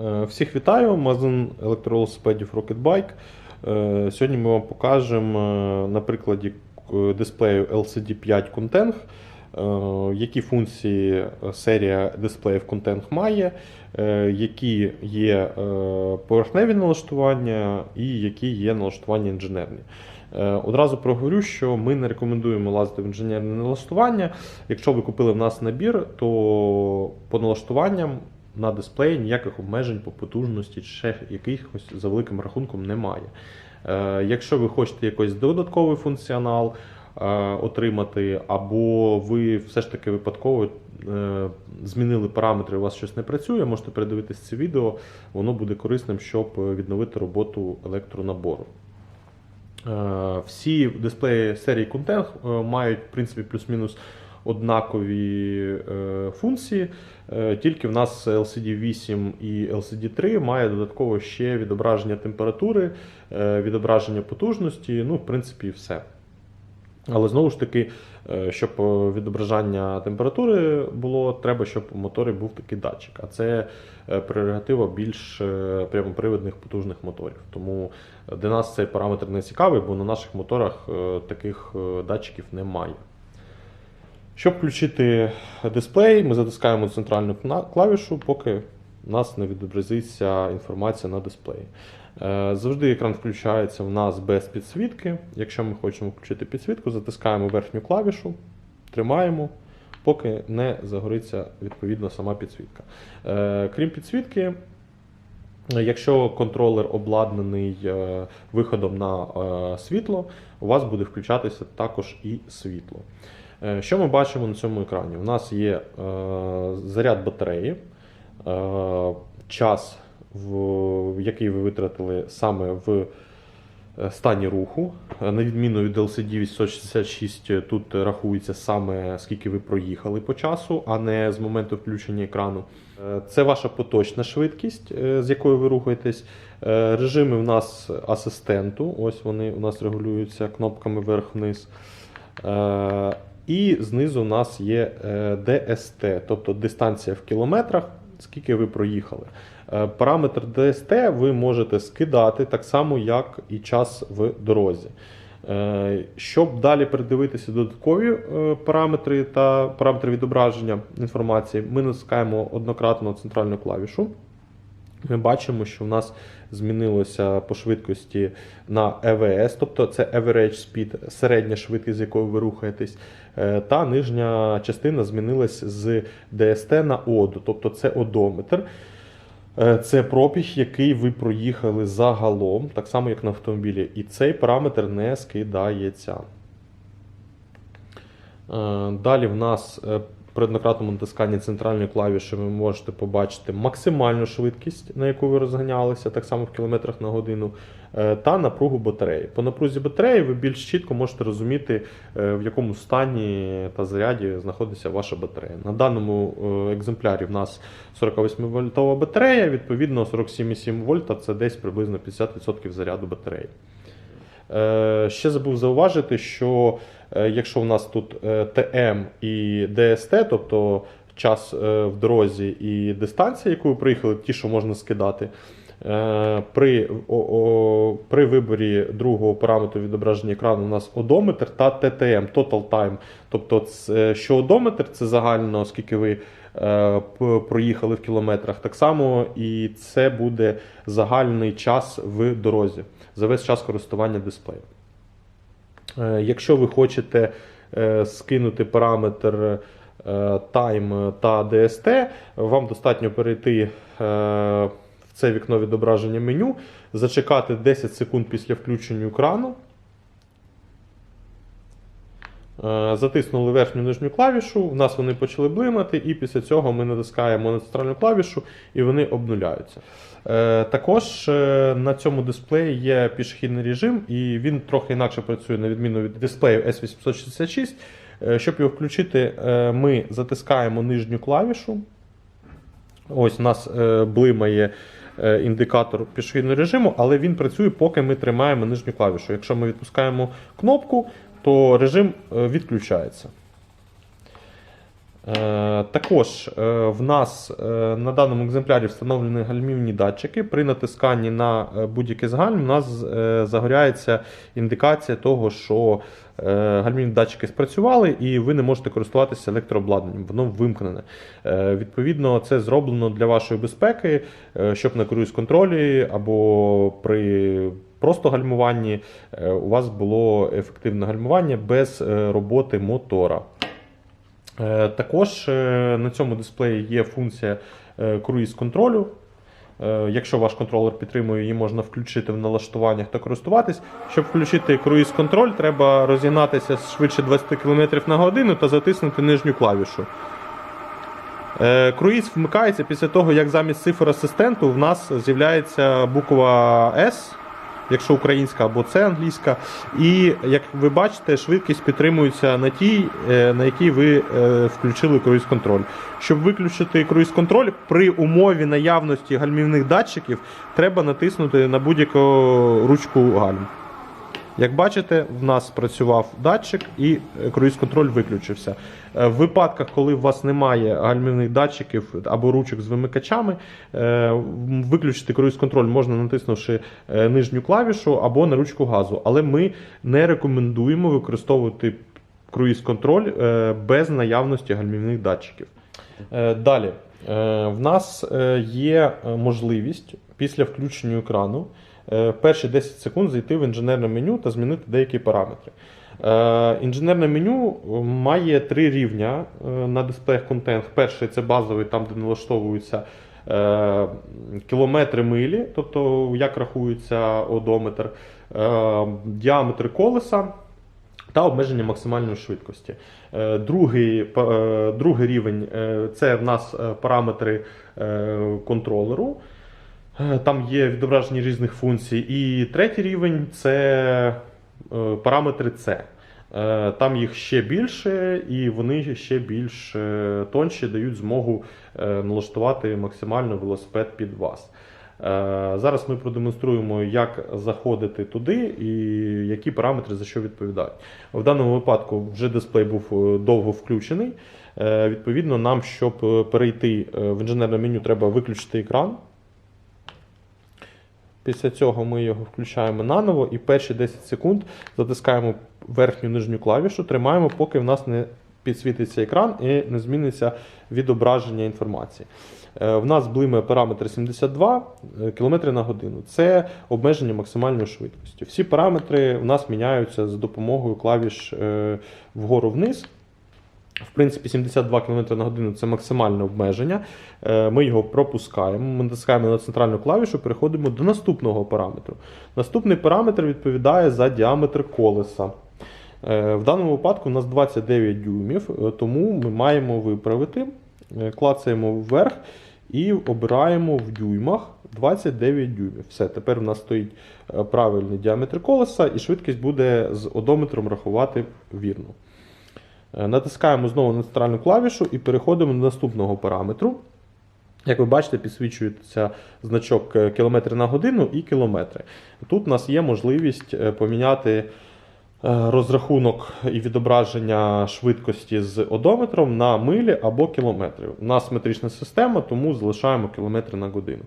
Е, Всіх вітаю, магазин електровелосипедів Rocket Bike. Е, Сьогодні ми вам покажемо е, на прикладі дисплею LCD5 Content, е, які функції серія дисплеїв Content має, які є поверхневі налаштування і які є налаштування інженерні. Одразу проговорю, що ми не рекомендуємо лазити в інженерне налаштування. Якщо ви купили в нас набір, то по налаштуванням на дисплеї ніяких обмежень по потужності чи ще якихось за великим рахунком немає. Е, Якщо ви хочете якийсь додатковий функціонал е, отримати, або ви все ж таки випадково е, змінили параметри, у вас щось не працює, можете передивитись це відео, воно буде корисним, щоб відновити роботу електронабору. Всі дисплеї серії Content мають в принципі плюс-мінус однакові е, функції, е, тільки в нас LCD 8 і LCD 3 має додатково ще відображення температури, е, відображення потужності, ну, в принципі, все. Але знову ж таки, щоб відображання температури було, треба, щоб у моторі був такий датчик. А це прерогатива більш прямопривідних потужних моторів. Тому для нас цей параметр не цікавий, бо на наших моторах таких датчиків немає. Щоб включити дисплей, ми затискаємо центральну клавішу, поки у нас не відобразиться інформація на дисплеї. Е, Завжди екран включається в нас без підсвітки. Якщо ми хочемо включити підсвітку, затискаємо верхню клавішу, тримаємо, поки не загориться відповідно сама підсвітка. Е, Крім підсвітки, Якщо контролер обладнаний е, виходом на світло, у вас буде включатися також і світло. Е, Що ми бачимо на цьому екрані? У нас є е, заряд батареї, е, час, який ви витратили саме в стані руху. На відміну від LCD 866, е, тут рахується саме скільки ви проїхали по часу, а не з моменту включення екрану. Це ваша поточна швидкість, з якою ви рухаєтесь. Режими в нас асистенту. Ось вони у нас регулюються кнопками вверх-вниз. І знизу у нас є е, DST, тобто дистанція в кілометрах, скільки ви проїхали. Е, Параметр DST ви можете скидати так само, як і час в дорозі. Е, Щоб далі передивитися додаткові параметри та параметри відображення інформації, ми натискаємо однократно центральну клавішу. Ми бачимо, що в нас змінилося по швидкості на EVS, тобто це Average Speed, середня швидкість, з якою ви рухаєтесь, е, та нижня частина змінилась з DST на оду, тобто це одометр. Е, Це пробіг, який ви проїхали загалом, так само як на автомобілі, і цей параметр не скидається. Е, Далі в нас е, при однократному натисканні центральної клавіші ви можете побачити максимальну швидкість, на яку ви розганялися, так само в кілометрах на годину, е, та напругу батареї. По напрузі батареї ви більш чітко можете розуміти, е, в якому стані та заряді знаходиться ваша батарея. На даному е, екземплярі в нас 48 вольтова батарея, відповідно 47,7 вольта це десь приблизно 50% заряду батареї. Ще забув зауважити, що якщо в нас тут е, ТМ і ДСТ, тобто час е, в дорозі і дистанція, яку ви проїхали, ті, що можна скидати, е, при, о, о, при виборі другого параметру відображення екрану у нас одометр та ТТМ, Total Time. Тобто, це- що одометр це загально, скільки ви е, проїхали в кілометрах, так само і це буде загальний час в дорозі за весь час користування дисплеєм. Е, Якщо ви хочете е, скинути параметр е, Time та DST, вам достатньо перейти е, в це вікно відображення меню, зачекати 10 секунд після включення екрану. Е, Затиснули верхню нижню клавішу, в нас вони почали блимати, і після цього ми натискаємо на центральну клавішу і вони обнуляються. Е, Також е, на цьому дисплеї є пішохідний режим, і він трохи інакше працює на відміну від дисплею S866. Е, Щоб його включити, ми затискаємо нижню клавішу. Ось у нас блимає індикатор пішохідного режиму, але він працює, поки ми тримаємо нижню клавішу. Якщо ми відпускаємо кнопку, то режим е, відключається. Е, Також е, в нас на даному екземплярі встановлені гальмівні датчики. При натисканні на будь-який з гальм у нас загоряється індикація того, що гальмівні датчики спрацювали і ви не можете користуватися електрообладнанням, воно вимкнене. Відповідно, це зроблено для вашої безпеки, щоб на круїз контролі або при просто гальмуванні е, у вас було ефективне гальмування без е, роботи мотора. Е, Також на цьому дисплеї є функція круїз контролю. Якщо ваш контролер підтримує, її можна включити в налаштуваннях та користуватись. Щоб включити круїз контроль, треба розігнатися швидше 20 км на годину та затиснути нижню клавішу. Круїз вмикається після того, як замість цифр асистенту в нас з'являється буква S, якщо українська або це англійська. І як ви бачите, швидкість підтримується на тій, е, на якій ви е, включили круїз контроль. Щоб виключити круїз контроль, при умові наявності гальмівних датчиків треба натиснути на будь-яку ручку гальм. Як бачите, в нас працював датчик і е, круїз-контроль виключився. Е, В випадках, коли у вас немає гальмівних датчиків або ручок з вимикачами, е, виключити круїз-контроль можна натиснувши нижню клавішу або на ручку газу. Але ми не рекомендуємо використовувати круїз-контроль без наявності гальмівних датчиків. Далі, в нас є можливість після включення екрану перші 10 секунд зайти в інженерне меню та змінити деякі параметри. Е, Інженерне меню е, має три рівня е, на дисплеях контент. Перший це базовий, там де налаштовуються е, кілометри милі, тобто як рахується одометр, е, діаметр колеса та обмеження максимальної швидкості. Е, Другий, е, другий рівень е, це в нас е, параметри е, контролеру. Е, Там є відображення різних функцій. І третій рівень це е, параметри C. Е, Там їх ще більше, і вони ще більш тонші дають змогу налаштувати максимально велосипед під вас. Зараз ми продемонструємо, як заходити туди і які параметри за що відповідають. В даному випадку вже дисплей був довго включений. Відповідно, нам, щоб перейти в інженерне меню, треба виключити екран. Після цього ми його включаємо наново і перші 10 секунд затискаємо верхню нижню клавішу, тримаємо, поки в нас не підсвітиться екран і не зміниться відображення інформації. Е, В нас блимає параметр 72 км на годину. Це обмеження максимальної швидкості. Всі параметри в нас міняються за допомогою клавіш е, вгору-вниз. В принципі, 72 км на годину це максимальне обмеження. Е, Ми його пропускаємо. Ми натискаємо на центральну клавішу, переходимо до наступного параметру. Наступний параметр відповідає за діаметр колеса. Е, В даному випадку у нас 29 дюймів, е, тому ми маємо виправити. Клацаємо вверх і обираємо в дюймах 29 дюймів. Все, тепер у нас стоїть правильний діаметр колеса, і швидкість буде з одометром рахувати вірно. Е, Натискаємо знову на центральну клавішу і переходимо до наступного параметру. Як ви бачите, підсвічується значок е, кілометри на годину і кілометри. Тут у нас є можливість е, поміняти розрахунок і відображення швидкості з одометром на милі або кілометри. У нас метрична система, тому залишаємо кілометри на годину.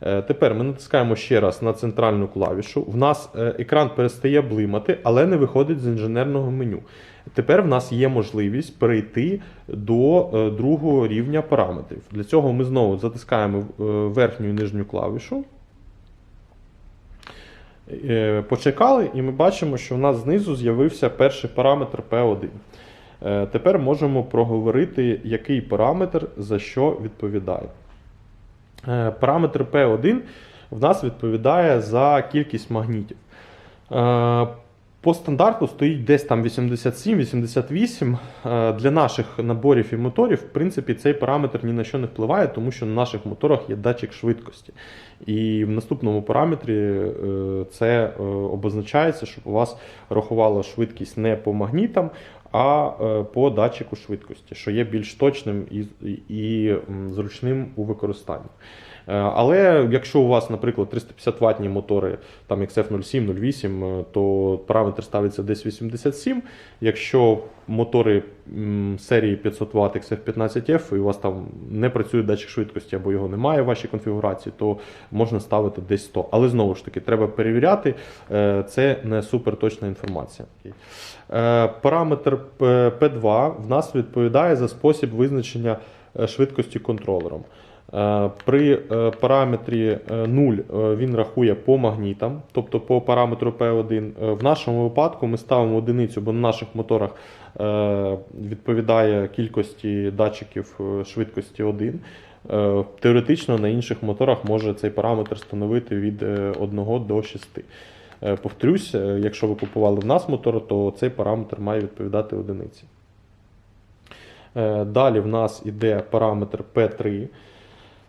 Тепер ми натискаємо ще раз на центральну клавішу. В нас екран перестає блимати, але не виходить з інженерного меню. Тепер в нас є можливість перейти до е, другого рівня параметрів. Для цього ми знову затискаємо е, верхню і нижню клавішу. Е, Почекали, і ми бачимо, що в нас знизу з'явився перший параметр P1. Е, Тепер можемо проговорити, який параметр за що відповідає. Параметр P1 в нас відповідає за кількість магнітів. По стандарту стоїть десь там 87-88. Е, Для наших наборів і моторів, в принципі, цей параметр ні на що не впливає, тому що на наших моторах є датчик швидкості. І в наступному параметрі е, це е, обозначається, щоб у вас рахувала швидкість не по магнітам, а по датчику швидкості, що є більш точним і, і зручним у використанні. Е, Але якщо у вас, наприклад, 350 ватні мотори, там XF07, 08, е, то параметр ставиться десь 87. Якщо мотори серії 500 Вт XF15F, і у вас там не працює датчик швидкості або його немає в вашій конфігурації, то можна ставити десь 100. Але знову ж таки, треба перевіряти, е, це не суперточна інформація. Параметр P2 в нас відповідає за спосіб визначення швидкості контролером. Е, При е, параметрі е, 0 е, він рахує по магнітам, тобто по параметру P1. Е, В нашому випадку ми ставимо одиницю, бо на наших моторах відповідає кількості датчиків швидкості 1. Е, Теоретично на інших моторах може цей параметр становити від е, 1 до 6. Е, Повторюсь, якщо ви купували в нас мотор, то цей параметр має відповідати одиниці. Далі в нас іде параметр P3.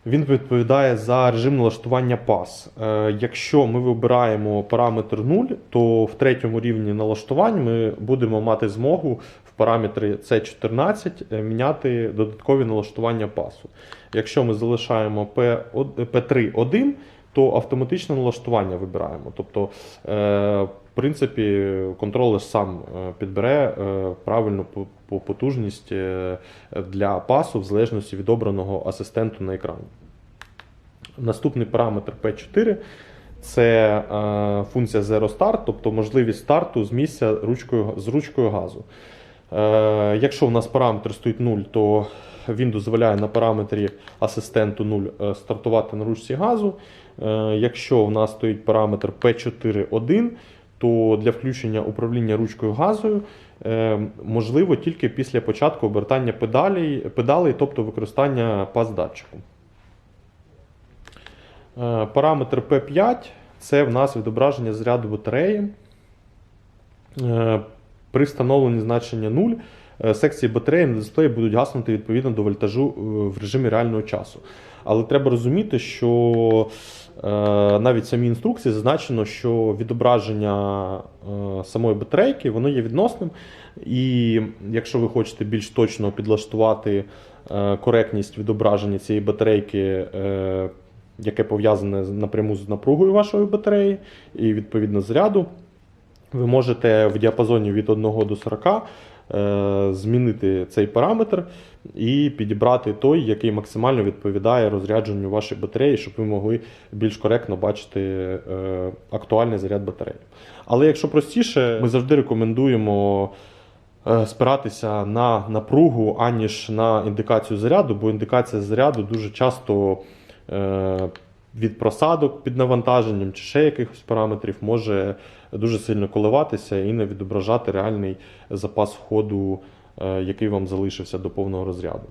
Він відповідає за режим налаштування пас. Е, Якщо ми вибираємо параметр 0, то в третьому рівні налаштувань ми будемо мати змогу в параметрі C14 е, міняти додаткові налаштування пасу. Якщо ми залишаємо P1 P3 1, то автоматичне налаштування вибираємо. Тобто, е, в принципі, контролер сам е, підбере е, правильну по- по- потужність е, для пасу в залежності від обраного асистенту на екрані. Наступний параметр P4 це функція Zero Start, тобто можливість старту з місця ручкою, з ручкою газу. Якщо в нас параметр стоїть 0, то він дозволяє на параметрі асистенту 0 е, стартувати на ручці газу. Якщо в нас стоїть параметр P4.1, то для включення управління ручкою газою е, можливо тільки після початку обертання педалей, педалей тобто використання пас-датчику. Е, Параметр P5 це в нас відображення заряду батареї. Е, При встановленні значення 0 е, секції батареї на дисплеї будуть гаснути відповідно до вольтажу е, в режимі реального часу. Але треба розуміти, що е, навіть в самій інструкції зазначено, що відображення е, самої батарейки воно є відносним. І якщо ви хочете більш точно підлаштувати е, коректність відображення цієї батарейки, е, яке пов'язане напряму з напругою вашої батареї і відповідно заряду, ви можете в діапазоні від 1 до 40 е, змінити цей параметр і підібрати той, який максимально відповідає розрядженню вашої батареї, щоб ви могли більш коректно бачити е, актуальний заряд батареї. Але якщо простіше, ми завжди рекомендуємо е, спиратися на напругу, аніж на індикацію заряду, бо індикація заряду дуже часто е, від просадок під навантаженням чи ще якихось параметрів може дуже сильно коливатися і не відображати реальний запас ходу, е, який вам залишився до повного розряду.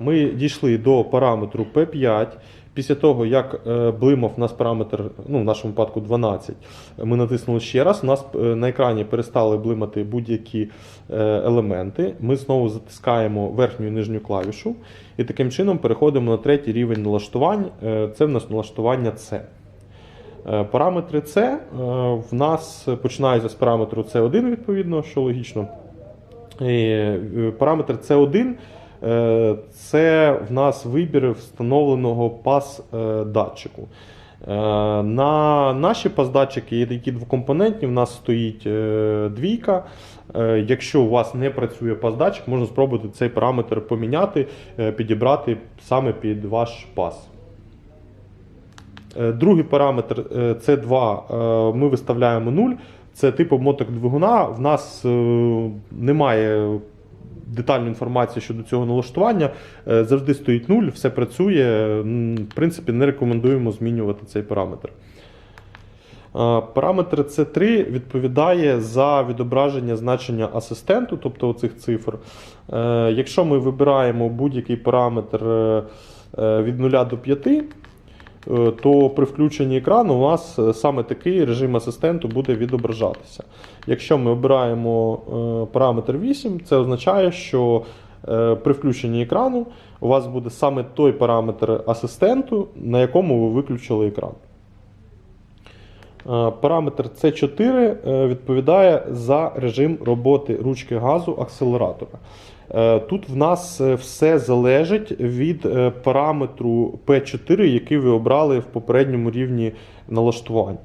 Ми дійшли до параметру P5. Після того, як е, блимав нас параметр, ну в нашому випадку 12, ми натиснули ще раз. У нас е, на екрані перестали блимати будь-які елементи. Ми знову затискаємо верхню і нижню клавішу і таким чином переходимо на третій рівень налаштувань. Це в нас налаштування C. Е, Параметри C е, в нас починаються з параметру C1, відповідно, що логічно. І, е, Параметр C1 е, це в нас вибір встановленого пас датчику. На наші пас-датчики, які двокомпонентні, в нас стоїть двійка. Якщо у вас не працює пас-датчик, можна спробувати цей параметр поміняти, підібрати саме під ваш пас. Е, Другий параметр е, C2 е, ми виставляємо 0. Це тип обмоток двигуна. В нас е, немає детальної інформації щодо цього налаштування. Завжди стоїть 0, все працює. В принципі, не рекомендуємо змінювати цей параметр. Параметр C3 відповідає за відображення значення асистенту, тобто оцих цифр. Якщо ми вибираємо будь-який параметр від 0 до 5, е, то при включенні екрану у нас е, саме такий режим асистенту буде відображатися. Якщо ми обираємо е, параметр 8, це означає, що е, при включенні екрану у вас буде саме той параметр асистенту, на якому ви виключили екран. Е, Параметр C4 е, відповідає за режим роботи ручки газу акселератора. Е, Тут в нас е, все залежить від е, параметру P4, який ви обрали в попередньому рівні налаштувань.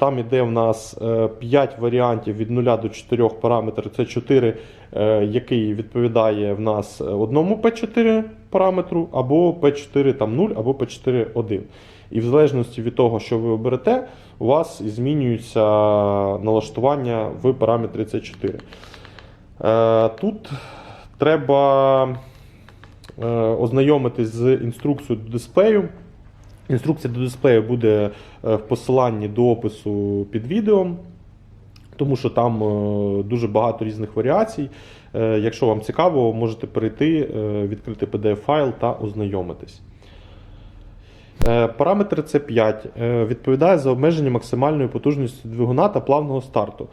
Там іде в нас 5 варіантів від 0 до 4 параметрів. Це 4, е, який відповідає в нас одному P4 параметру, або P4 там 0, або P4 1. І в залежності від того, що ви оберете, у вас змінюється налаштування в параметрі C4. Е, Тут треба е, ознайомитись з інструкцією до дисплею. Інструкція до дисплею буде е, в посиланні до опису під відео, тому що там е, дуже багато різних варіацій. Якщо вам цікаво, можете перейти, відкрити PDF-файл та ознайомитись. Е, Параметр C5 е, відповідає за обмеження максимальної потужності двигуна та плавного старту.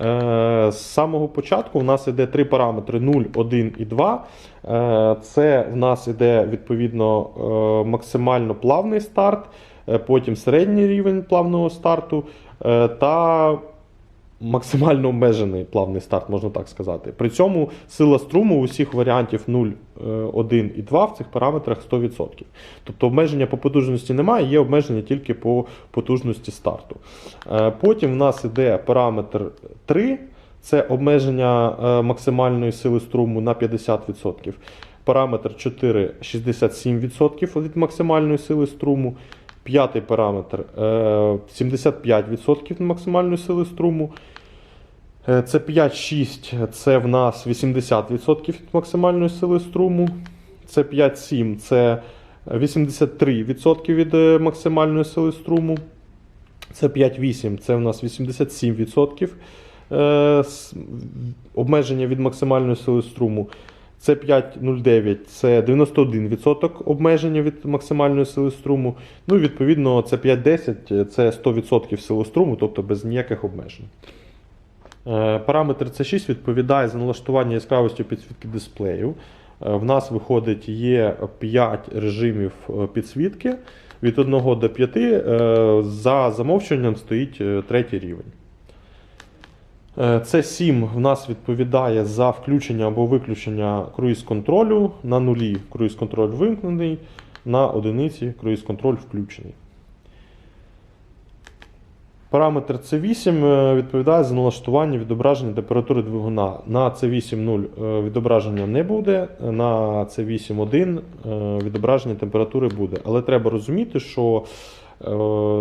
Е, З самого початку в нас йде три параметри 0, 1 і 2. Е, Це в нас йде відповідно максимально плавний старт, потім середній рівень плавного старту та максимально обмежений плавний старт, можна так сказати. При цьому сила струму усіх варіантів 0, е, 1 і 2 в цих параметрах 100%. Тобто обмеження по потужності немає, є обмеження тільки по потужності старту. Е, Потім в нас іде параметр 3, це обмеження е, максимальної сили струму на 50%. Параметр 4 67% від максимальної сили струму. П'ятий параметр е, 75% максимальної сили струму. Е, Це 5-6, це в нас 80% від максимальної сили струму. Це 5-7, це 83% від е, максимальної сили струму. Це 5-8, це в нас 87% е, обмеження від максимальної сили струму. Це 5,09, це 91% обмеження від максимальної сили струму. Ну і відповідно це 5,10, це 100% сили струму, тобто без ніяких обмежень. Е, Параметр C6 відповідає за налаштування яскравості підсвітки дисплею. Е, В нас виходить є 5 режимів е, підсвітки. Від 1 до 5 е, за замовчуванням стоїть третій рівень. Це 7 в нас відповідає за включення або виключення круїз-контролю. На нулі круїз-контроль вимкнений, на одиниці круїз-контроль включений. Параметр C8 е, відповідає за налаштування відображення температури двигуна. На C8.0 е, відображення не буде, на C8.1 е, відображення температури буде. Але треба розуміти, що е,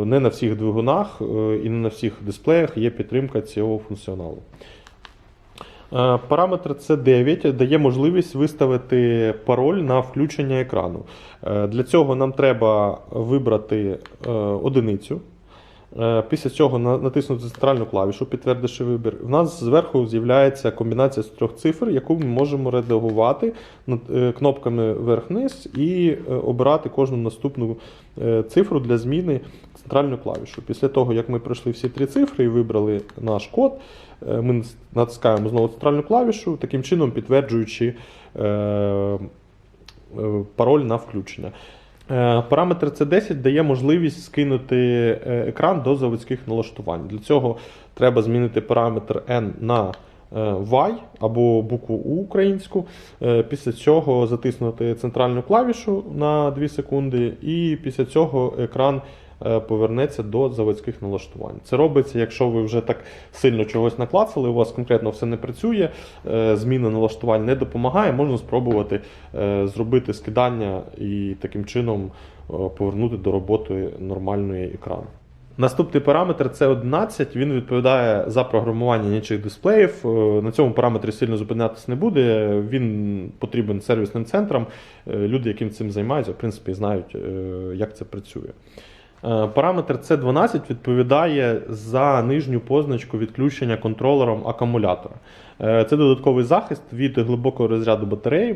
не на всіх двигунах е, і не на всіх дисплеях є підтримка цього функціоналу. Е, Параметр C9 дає можливість виставити пароль на включення екрану. Е, Для цього нам треба вибрати е, одиницю. Е, Після цього натиснути центральну клавішу, підтвердивши вибір. У нас зверху з'являється комбінація з трьох цифр, яку ми можемо редагувати е, кнопками вверх-вниз і е, обирати кожну наступну цифру для зміни центральну клавішу. Після того, як ми пройшли всі три цифри і вибрали наш код, ми натискаємо знову центральну клавішу, таким чином підтверджуючи пароль на включення. Е, Параметр C10 дає можливість скинути е, екран до заводських налаштувань. Для цього треба змінити параметр N на е, Y або букву U українську. Після цього затиснути центральну клавішу на 2 секунди, і після цього екран повернеться до заводських налаштувань. Це робиться, якщо ви вже так сильно чогось наклацали, у вас конкретно все не працює, е, зміна налаштувань не допомагає, можна спробувати е, зробити скидання і таким чином е, повернути до роботи нормальної екрану. Наступний параметр це 11. Він відповідає за програмування інших дисплеїв. Е, На цьому параметрі сильно зупинятися не буде. Він потрібен сервісним центрам. Е, Люди, яким цим займаються, в принципі, знають, е, як це працює. Е, Параметр C12 відповідає за нижню позначку відключення контролером акумулятора. Е, Це додатковий захист від глибокого розряду батареї.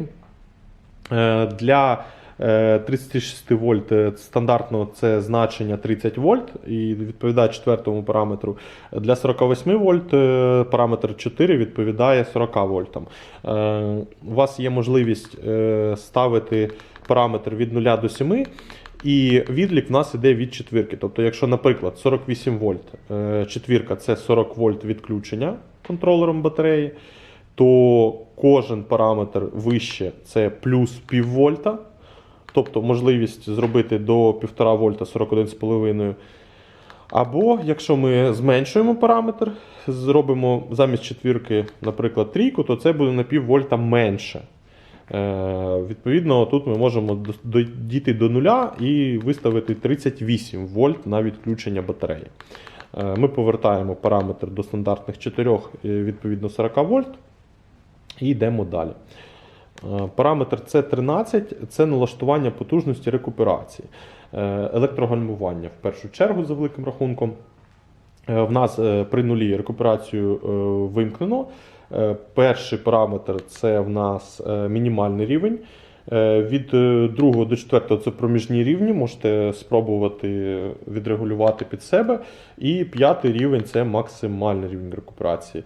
Е, Для е, 36 вольт стандартно це значення 30 вольт і відповідає четвертому параметру. Для 48 вольт параметр 4 відповідає 40 вольтам. У вас є можливість ставити параметр від 0 до 7. І відлік в нас іде від четвірки. Тобто, якщо, наприклад, 48 вольт, е, четвірка це 40 вольт відключення контролером батареї. то кожен параметр вище це плюс пів вольта. Тобто можливість зробити до 1,5 вольта 41,5. Або якщо ми зменшуємо параметр, зробимо замість четвірки, наприклад, трійку, то це буде на пів вольта менше. Е, відповідно, тут ми можемо дійти до нуля і виставити 38 вольт на відключення батареї. Е, ми повертаємо параметр до стандартних 4, е, відповідно 40 вольт, і йдемо далі. Параметр C13 це налаштування потужності рекуперації, електрогальмування в першу чергу за великим рахунком. Е, В нас е, при нулі рекуперацію е, вимкнено. Перший параметр це в нас мінімальний рівень. Від 2 до 4 це проміжні рівні, можете спробувати відрегулювати під себе. І п'ятий рівень це максимальний рівень рекуперації.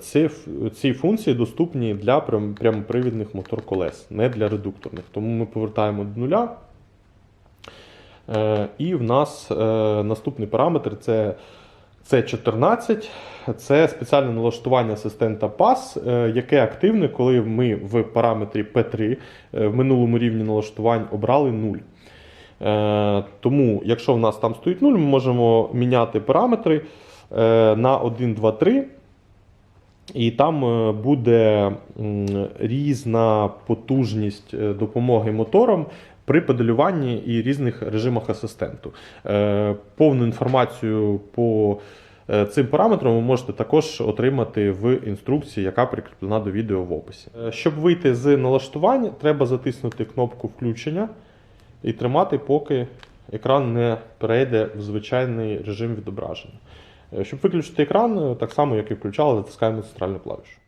Ці, ці функції доступні для прямопривідних мотор-колес, не для редукторних. Тому ми повертаємо до нуля. І в нас наступний параметр це C14. Це спеціальне налаштування асистента PAS, е, яке активне, коли ми в параметрі P3 е, в минулому рівні налаштувань обрали 0. Е, Тому, якщо в нас там стоїть 0, ми можемо міняти параметри на 1, 2, 3. І там буде різна потужність допомоги моторам при педалюванні і різних режимах асистенту. Е, Повну інформацію по е, цим параметрам ви можете також отримати в інструкції, яка прикріплена до відео в описі. Е, Щоб вийти з налаштувань, треба затиснути кнопку включення і тримати, поки екран не перейде в звичайний режим відображення. Щоб виключити екран, так само як і включали, затискаємо центральну клавішу.